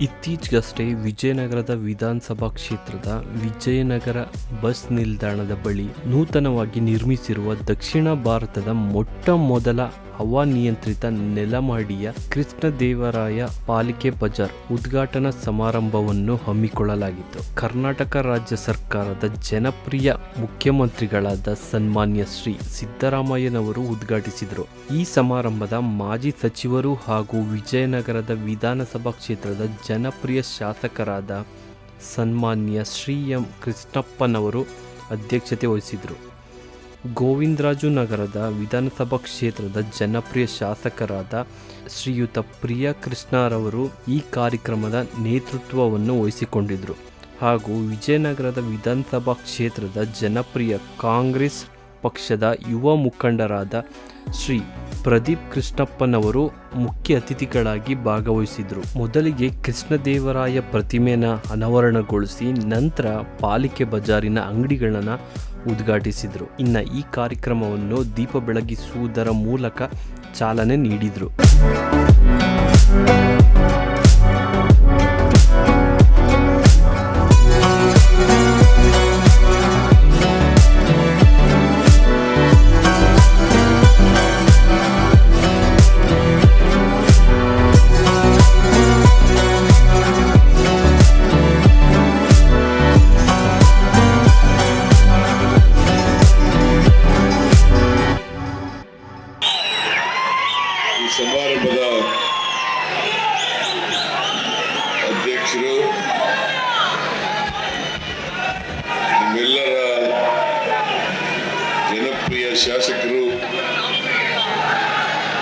ಇತ್ತೀಚೆಗಷ್ಟೇ ವಿಜಯನಗರದ ವಿಧಾನಸಭಾ ಕ್ಷೇತ್ರದ ವಿಜಯನಗರ ಬಸ್ ನಿಲ್ದಾಣದ ಬಳಿ ನೂತನವಾಗಿ ನಿರ್ಮಿಸಿರುವ ದಕ್ಷಿಣ ಭಾರತದ ಮೊಟ್ಟ ಮೊದಲ ಹವಾನಿಯಂತ್ರಿತ ನೆಲಮಹಡಿಯ ಕೃಷ್ಣದೇವರಾಯ ಪಾಲಿಕೆ ಬಜಾರ್ ಉದ್ಘಾಟನಾ ಸಮಾರಂಭವನ್ನು ಹಮ್ಮಿಕೊಳ್ಳಲಾಗಿತ್ತು. ಕರ್ನಾಟಕ ರಾಜ್ಯ ಸರ್ಕಾರದ ಜನಪ್ರಿಯ ಮುಖ್ಯಮಂತ್ರಿಗಳಾದ ಸನ್ಮಾನ್ಯ ಶ್ರೀ ಸಿದ್ದರಾಮಯ್ಯನವರು ಉದ್ಘಾಟಿಸಿದರು. ಈ ಸಮಾರಂಭದ ಮಾಜಿ ಸಚಿವರು ಹಾಗೂ ವಿಜಯನಗರದ ವಿಧಾನಸಭಾ ಕ್ಷೇತ್ರದ ಜನಪ್ರಿಯ ಶಾಸಕರಾದ ಸನ್ಮಾನ್ಯ ಶ್ರೀ ಎಂ ಕೃಷ್ಣಪ್ಪನವರು ಅಧ್ಯಕ್ಷತೆ ವಹಿಸಿದರು ಗೋವಿಂದರಾಜು ನಗರದ ವಿಧಾನಸಭಾ ಕ್ಷೇತ್ರದ ಜನಪ್ರಿಯ ಶಾಸಕರಾದ ಶ್ರೀಯುತ ಪ್ರಿಯ ಕೃಷ್ಣರವರು ಈ ಕಾರ್ಯಕ್ರಮದ ನೇತೃತ್ವವನ್ನು ವಹಿಸಿಕೊಂಡಿದ್ದರು. ಹಾಗೂ ವಿಜಯನಗರದ ವಿಧಾನಸಭಾ ಕ್ಷೇತ್ರದ ಜನಪ್ರಿಯ ಕಾಂಗ್ರೆಸ್ ಪಕ್ಷದ ಯುವ ಮುಖಂಡರಾದ ಶ್ರೀ ಪ್ರದೀಪ್ ಕೃಷ್ಣಪ್ಪನವರು ಮುಖ್ಯ ಅತಿಥಿಗಳಾಗಿ ಭಾಗವಹಿಸಿದರು ಮೊದಲಿಗೆ ಕೃಷ್ಣದೇವರಾಯ ಪ್ರತಿಮೆನ ಅನಾವರಣಗೊಳಿಸಿ ನಂತರ ಪಾಲಿಕೆ ಬಜಾರಿನ ಅಂಗಡಿಗಳನ್ನು ಉದ್ಘಾಟಿಸಿದರು. ಇನ್ನು ಈ ಕಾರ್ಯಕ್ರಮವನ್ನು ದೀಪ ಬೆಳಗಿಸುವುದರ ಮೂಲಕ ಚಾಲನೆ ನೀಡಿದರು. ಸಮಾರಂಭದ ಅಧ್ಯಕ್ಷರು, ನಿಮ್ಮೆಲ್ಲರ ಜನಪ್ರಿಯ ಶಾಸಕರು,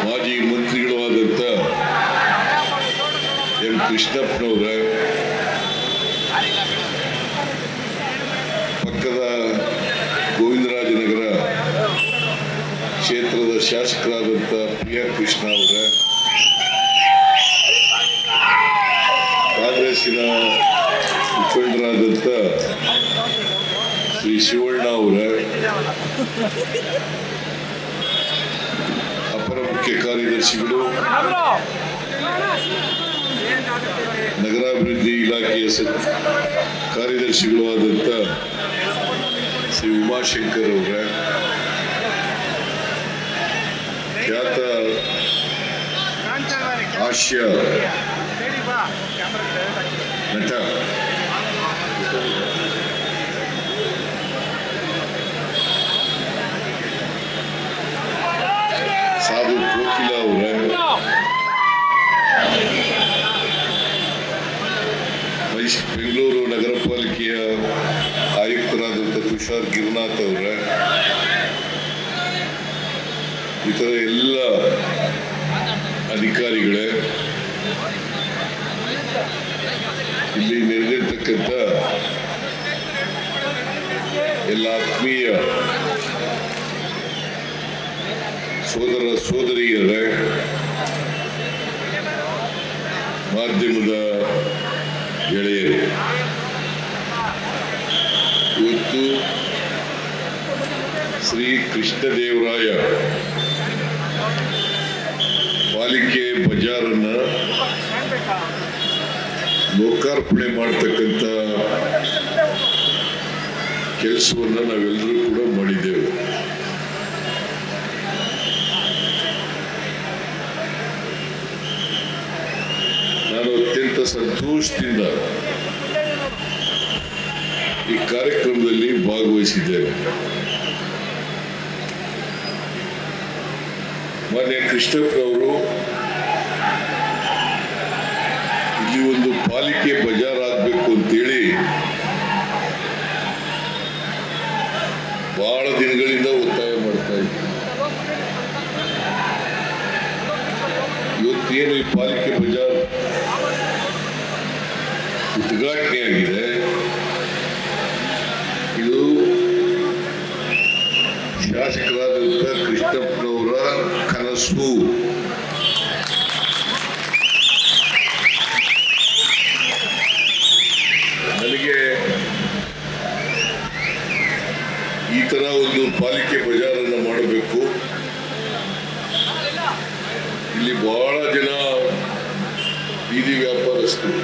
ಮಾಜಿ ಮಂತ್ರಿಗಳು ಆದಂಥ ಎಂ ಕೃಷ್ಣಪ್ಪನವರ ಪಕ್ಕದ ಗೋವಿಂದರಾಜನಗರ ಕ್ಷೇತ್ರದ ಶಾಸಕರಾದಂಥ ಪ್ರಿಯ ಕೃಷ್ಣ ಶ್ರೀ ಶಿವಣ್ಣ ಅವರ ಅಪರ ಮುಖ್ಯ ಕಾರ್ಯದರ್ಶಿಗಳು ನಗರಾಭಿವೃದ್ಧಿ ಇಲಾಖೆಯ ಕಾರ್ಯದರ್ಶಿಗಳು ಆದಂಥ ಶ್ರೀ ಉಮಾಶಂಕರ್ ಅವರ. ಖ್ಯಾತ ಹಾಸ್ಯ ನಟ. ಅವರ ಬೆಂಗಳೂರು ನಗರ ಪಾಲಿಕೆಯ ಆಯುಕ್ತರಾದಂಥ ತುಷಾರ್ ಗಿರಿನಾಥ್ ಅವರ. ಇತರ ಎಲ್ಲ ಅಧಿಕಾರಿಗಳೇ ಇಲ್ಲಿ ನೆರೆದಿರ್ತಕ್ಕಂಥ ಎಲ್ಲ ಆತ್ಮೀಯ ಸೋದರ ಸೋದರಿಯರ, ಮಾಧ್ಯಮದ ಗೆಳೆಯರು, ಇವತ್ತು ಶ್ರೀ ಕೃಷ್ಣದೇವರಾಯ ಪಾಲಿಕೆ ಬಜಾರನ್ನ ಲೋಕಾರ್ಪಣೆ ಮಾಡ್ತಕ್ಕಂಥ ಕೆಲಸವನ್ನ ನಾವೆಲ್ಲರೂ ಕೂಡ ಮಾಡಿದ್ದೇವೆ ನಾನು ಅತ್ಯಂತ ಸಂತೋಷದಿಂದ ಈ ಕಾರ್ಯಕ್ರಮದಲ್ಲಿ ಭಾಗವಹಿಸಿದ್ದೇವೆ. ಮಾನ್ಯ ಕೃಷ್ಣಪ್ಪನವರು ಇಲ್ಲಿ ಒಂದು ಪಾಲಿಕೆ ಬಜಾರ್ ಆಗ್ಬೇಕು ಅಂತೇಳಿ ಬಹಳ ದಿನಗಳಿಂದ ಒತ್ತಾಯ ಮಾಡ್ತಾ ಇದ್ದೀವಿ ಇವತ್ತೇನು ಈ ಪಾಲಿಕೆ ಬಜಾರ್ ಉದ್ಘಾಟನೆ ಆಗಿದೆ ಇದು ಶಾಸಕರಾದಂಥ ಕೃಷ್ಣಪ್ಪನವರ ಕನಸು. ನನಗೆ ಈ ತರ ಒಂದು ಪಾಲಿಕೆ ಬಜಾರನ್ನು ಮಾಡಬೇಕು. ಇಲ್ಲಿ ಬಹಳ ಜನ ಬೀದಿ ವ್ಯಾಪಾರಸ್ಥರು.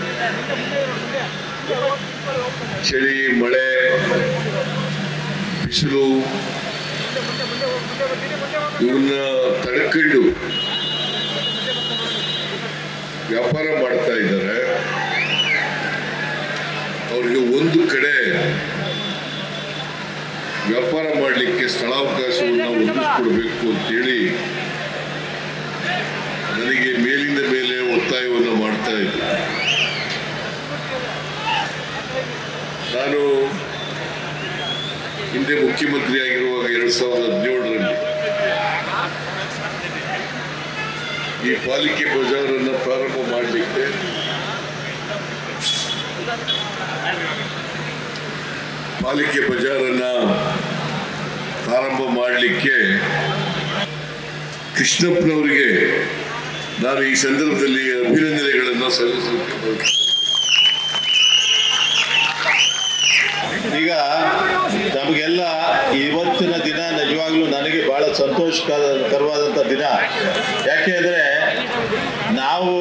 ಚಳಿ, ಮಳೆ, ಬಿಸಿಲು ಇವನ್ನ ತಡ್ಕೊಂಡು ವ್ಯಾಪಾರ ಮಾಡ್ತಾ ಇದ್ದಾರೆ. ಅವ್ರಿಗೆ ಒಂದು ಕಡೆ ವ್ಯಾಪಾರ ಮಾಡಲಿಕ್ಕೆ ಸ್ಥಳಾವಕಾಶವನ್ನು ಒದಗಿಸ್ಕೊಡ್ಬೇಕು ಅಂತೇಳಿ ನನಗೆ ಮೇಲಿಂದ ಮೇಲೆ ಒತ್ತಾಯವನ್ನು ಮಾಡ್ತಾ ಇದ್ದೆ. ನಾನು ಹಿಂದೆ ಮುಖ್ಯಮಂತ್ರಿ ಆಗಿರುವಾಗ ಎರಡ್ ಸಾವಿರದ ಹದಿನೇಳರಲ್ಲಿ ಈ ಪಾಲಿಕೆ ಬಜಾರನ್ನು ಪ್ರಾರಂಭ ಮಾಡಲಿಕ್ಕೆ ಪಾಲಿಕೆ ಬಜಾರನ್ನು ಪ್ರಾರಂಭ ಮಾಡಲಿಕ್ಕೆ ಕೃಷ್ಣಪ್ಪನವರಿಗೆ ನಾನು ಈ ಸಂದರ್ಭದಲ್ಲಿ ಅಭಿನಂದನೆಗಳನ್ನು ಸಲ್ಲಿಸಲಿಕ್ಕೆ ಈಗ ನಮಗೆಲ್ಲ ಇವತ್ತಿನ ದಿನ ನಿಜವಾಗ್ಲೂ ನನಗೆ ಬಹಳ ಸಂತೋಷಕರವಾದಂಥ ದಿನ. ಯಾಕೆ ಅಂದರೆ ನಾವು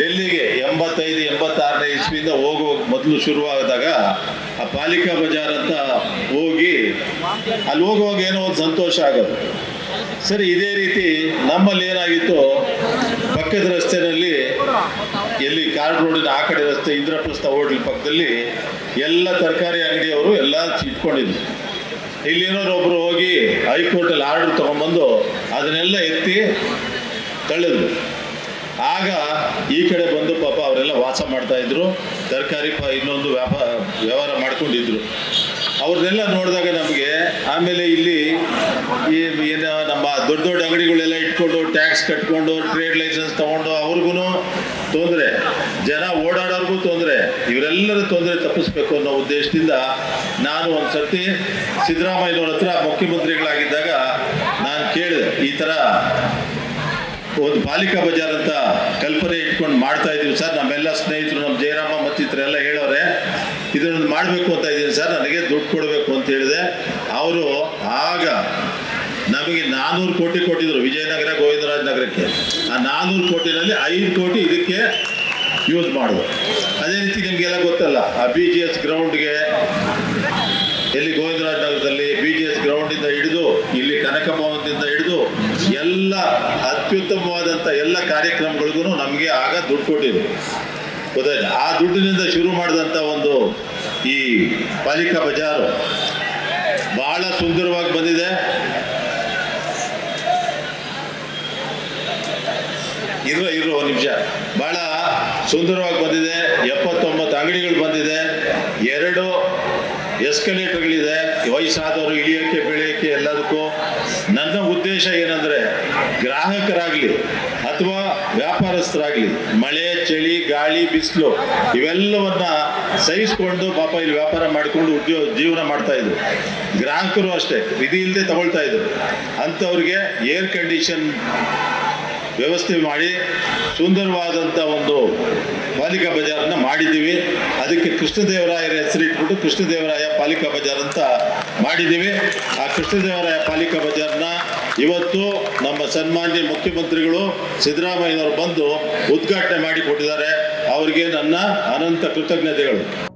ಡೆಲ್ಲಿಗೆ ಎಂಬತ್ತೈದು, ಎಂಬತ್ತಾರನೇ ಇಸ್ವಿಯಿಂದ ಹೋಗುವ ಮೊದಲು ಶುರುವಾದಾಗ ಆ ಪಾಲಿಕಾ ಬಜಾರ್ ಅಂತ ಹೋಗಿ ಅಲ್ಲಿ ಹೋಗುವಾಗ ಏನೋ ಒಂದು ಸಂತೋಷ ಆಗೋದು. ಸರಿ, ಇದೇ ರೀತಿ ನಮ್ಮಲ್ಲಿ ಏನಾಗಿತ್ತು? ಪಕ್ಕದ ರಸ್ತೆಯಲ್ಲಿ ಎಲ್ಲಿ ಕಾರ್ಡ್ ರೋಡಿನ ಆ ಕಡೆ ರಸ್ತೆ ಇಂದ್ರಪ್ರಸ್ಥ ಹೋಟ್ಲ್ ಪಕ್ಕದಲ್ಲಿ ಎಲ್ಲ ತರಕಾರಿ ಅಂಗಡಿಯವರು ಎಲ್ಲ ಇಟ್ಕೊಂಡಿದ್ರು. ಇಲ್ಲಿ ಒಬ್ರು ಹೋಗಿ ಹೈಕೋರ್ಟಲ್ಲಿ ಆರ್ಡರ್ ತೊಗೊಂಬಂದು ಅದನ್ನೆಲ್ಲ ಎತ್ತಿ ತಳ್ಳಿದ್ರು. ಆಗ ಈ ಕಡೆ ಬಂದು ಪಾಪ ಅವರೆಲ್ಲ ವಾಸ ಮಾಡ್ತಾ ಇದ್ರು. ತರಕಾರಿ ಇನ್ನೊಂದು ವ್ಯಾಪಾರ ವ್ಯವಹಾರ ಮಾಡ್ಕೊಂಡಿದ್ರು. ಅವ್ರನ್ನೆಲ್ಲ ನೋಡಿದಾಗ ನಮಗೆ ಆಮೇಲೆ ಇಲ್ಲಿ ಈ ಏನು ನಮ್ಮ ದೊಡ್ಡ ದೊಡ್ಡ ಅಂಗಡಿಗಳೆಲ್ಲ ಇಟ್ಕೊಂಡು ಟ್ಯಾಕ್ಸ್ ಕಟ್ಕೊಂಡು ಟ್ರೇಡ್ ಲೈಸೆನ್ಸ್ ತಗೊಂಡು ಅವ್ರಿಗೂ ತೊಂದರೆ. ಜನ ಓಡಾಡೋರ್ಗೂ ತೊಂದರೆ. ಇವರೆಲ್ಲರ ತೊಂದರೆ ತಪ್ಪಿಸ್ಬೇಕು ಅನ್ನೋ ಉದ್ದೇಶದಿಂದ ನಾನು ಒಂದು ಸರ್ತಿ ಸಿದ್ದರಾಮಯ್ಯನವ್ರ ಹತ್ರ ಮುಖ್ಯಮಂತ್ರಿಗಳಾಗಿದ್ದಾಗ ನಾನು ಕೇಳಿದೆ, ಈ ಥರ ಒಂದು ಪಾಲಿಕಾ ಬಜಾರ್ ಅಂತ ಕಲ್ಪನೆ ಇಟ್ಕೊಂಡು ಮಾಡ್ತಾ ಇದ್ದೀವಿ ಸರ್. ನಮ್ಮೆಲ್ಲ ಸ್ನೇಹಿತರು ನಮ್ಮ ಜಯರಾಮ ಮತ್ತಿತರೆಲ್ಲ ಹೇಳೋರೆ ಇದನ್ನು ಮಾಡಬೇಕು ಅಂತ ಇದ್ದೀನಿ ಸರ್. ನನಗೆ ದುಡ್ಡು ಕೊಡಬೇಕು ಅಂತ ಹೇಳಿದೆ. ಅವರು ನಮಗೆ ನಾನ್ನೂರು ಕೋಟಿ ಕೊಟ್ಟಿದ್ರು ವಿಜಯನಗರ, ಗೋವಿಂದರಾಜ್ ನಗರಕ್ಕೆ. ಆ ನಾನ್ನೂರು ಕೋಟಿನಲ್ಲಿ ಐದು ಕೋಟಿ ಇದಕ್ಕೆ ಯೂಸ್ ಮಾಡೋದು. ಅದೇ ರೀತಿ ನಿಮಗೆಲ್ಲ ಗೊತ್ತಲ್ಲ, ಆ ಬಿ ಜಿ ಎಸ್ ಗ್ರೌಂಡ್ಗೆ ಎಲ್ಲಿ ಗೋವಿಂದರಾಜ್ ನಗರದಲ್ಲಿ ಬಿ ಜಿ ಎಸ್ ಗ್ರೌಂಡಿಂದ ಹಿಡಿದು, ಇಲ್ಲಿ ಕನಕ ಭವನದಿಂದ ಹಿಡಿದು, ಎಲ್ಲ ಅತ್ಯುತ್ತಮವಾದಂಥ ಎಲ್ಲ ಕಾರ್ಯಕ್ರಮಗಳಿಗೂ ನಮಗೆ ಆಗ ದುಡ್ಡು ಕೊಟ್ಟಿದ್ರು. ಗೊತ್ತಾಯ್ತು? ಆ ದುಡ್ಡಿನಿಂದ ಶುರು ಮಾಡಿದಂಥ ಒಂದು ಈ ಪಾಲಿಕಾ ಬಜಾರು ಬಹಳ ಸುಂದರವಾಗಿ ಬಂದಿದೆ. ಇರೋ ಇರೋ ಒಂದು ನಿಮಿಷ. ಬಹಳ ಸುಂದರವಾಗಿ ಬಂದಿದೆ. ಎಪ್ಪತ್ತೊಂಬತ್ತು ಅಂಗಡಿಗಳು ಬಂದಿದೆ. ಎರಡು ಎಸ್ಕಲೇಟರ್ಗಳಿದೆ. ವಯಸ್ಸಾದವರು ಇಳಿಯೋಕ್ಕೆ ಬೆಳೆಯೋಕ್ಕೆ ಎಲ್ಲದಕ್ಕೂ. ನನ್ನ ಉದ್ದೇಶ ಏನಂದರೆ, ಗ್ರಾಹಕರಾಗಲಿ ಅಥವಾ ವ್ಯಾಪಾರಸ್ಥರಾಗಲಿ, ಮಳೆ, ಚಳಿ, ಗಾಳಿ, ಬಿಸಿಲು, ಇವೆಲ್ಲವನ್ನ ಸಹಿಸ್ಕೊಂಡು ಪಾಪ ಇಲ್ಲಿ ವ್ಯಾಪಾರ ಮಾಡಿಕೊಂಡು ಉದ್ಯೋಗ ಜೀವನ ಮಾಡ್ತಾ ಇದ್ರು. ಗ್ರಾಹಕರು ಅಷ್ಟೇ, ವಿಧಿ ಇಲ್ಲದೆ ತಗೊಳ್ತಾ ಇದ್ರು. ಅಂಥವ್ರಿಗೆ ಏರ್ ಕಂಡೀಷನ್ ವ್ಯವಸ್ಥೆ ಮಾಡಿ ಸುಂದರವಾದಂಥ ಒಂದು ಪಾಲಿಕಾ ಬಜಾರನ್ನು ಮಾಡಿದ್ದೀವಿ. ಅದಕ್ಕೆ ಕೃಷ್ಣದೇವರಾಯರ ಹೆಸರಿಟ್ಬಿಟ್ಟು ಕೃಷ್ಣದೇವರಾಯ ಪಾಲಿಕಾ ಬಜಾರ್ ಅಂತ ಮಾಡಿದ್ದೀವಿ. ಆ ಕೃಷ್ಣದೇವರಾಯ ಪಾಲಿಕಾ ಬಜಾರ್ನ ಇವತ್ತು ನಮ್ಮ ಸನ್ಮಾನ್ಯ ಮುಖ್ಯಮಂತ್ರಿಗಳು ಸಿದ್ದರಾಮಯ್ಯನವರು ಬಂದು ಉದ್ಘಾಟನೆ ಮಾಡಿಕೊಟ್ಟಿದ್ದಾರೆ. ಅವರಿಗೆ ನನ್ನ ಅನಂತ ಕೃತಜ್ಞತೆಗಳು.